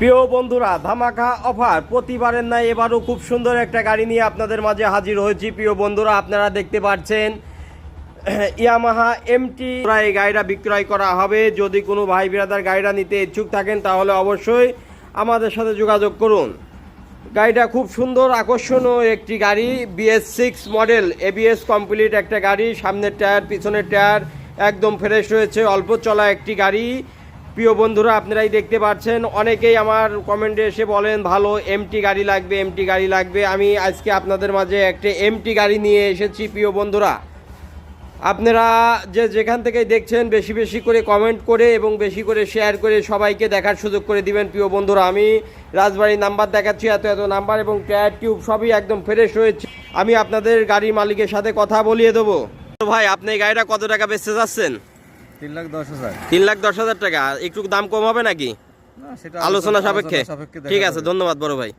প্রিয় বন্ধুরা, ধামাকা অফার প্রতিবারের নাই এবারও খুব সুন্দর একটা গাড়ি নিয়ে আপনাদের মাঝে হাজির হয়েছি। প্রিয় বন্ধুরা, আপনারা দেখতে পাচ্ছেন, ইয়ামাহা এমটি এই গাড়িটা বিক্রয় করা হবে। যদি কোনো ভাই বিরাদার গাড়িটা নিতে ইচ্ছুক থাকেন, তাহলে অবশ্যই আমাদের সাথে যোগাযোগ করুন। গাড়িটা খুব সুন্দর, আকর্ষণীয় একটি গাড়ি BS six model ABS complete একটা গাড়ি, সামনের টায়ার পিছনের টায়ার একদম ফ্রেশ রয়েছে, অল্প চলা একটি গাড়ি। প্রিয় বন্ধুরা, আপনারাই দেখতে পাচ্ছেন, অনেকেই আমার কমেন্টে এসে বলেন, ভালো এমটি গাড়ি লাগবে এমটি গাড়ি লাগবে। আমি আজকে আপনাদের মাঝে একটা এমটি গাড়ি নিয়ে এসেছি, প্রিয় বন্ধুরা। আপনারা যে যেখান থেকে দেখছেন, বেশি বেশি করে কমেন্ট করে এবং বেশি করে শেয়ার করে সবাইকে দেখার সুযোগ করে দিবেন, প্রিয় বন্ধুরা। আমি রাজবাড়ির নাম্বার দেখাচ্ছি, এত এত নাম্বার এবং টায়ার টিউব সবই একদম ফ্রেশ হয়েছে আমি আপনাদের গাড়ি মালিকের সাথে কথা বলিয়ে দেবো। ভাই, আপনি গাড়িটা কত টাকা বেচতে যাচ্ছেন? তিন লাখ দশ হাজার। তিন লাখ দশ হাজার টাকা। একটু দাম কম হবে নাকি? আলোচনা সাপেক্ষে। সাপেক্ষে ঠিক আছে ধন্যবাদ বড় ভাই।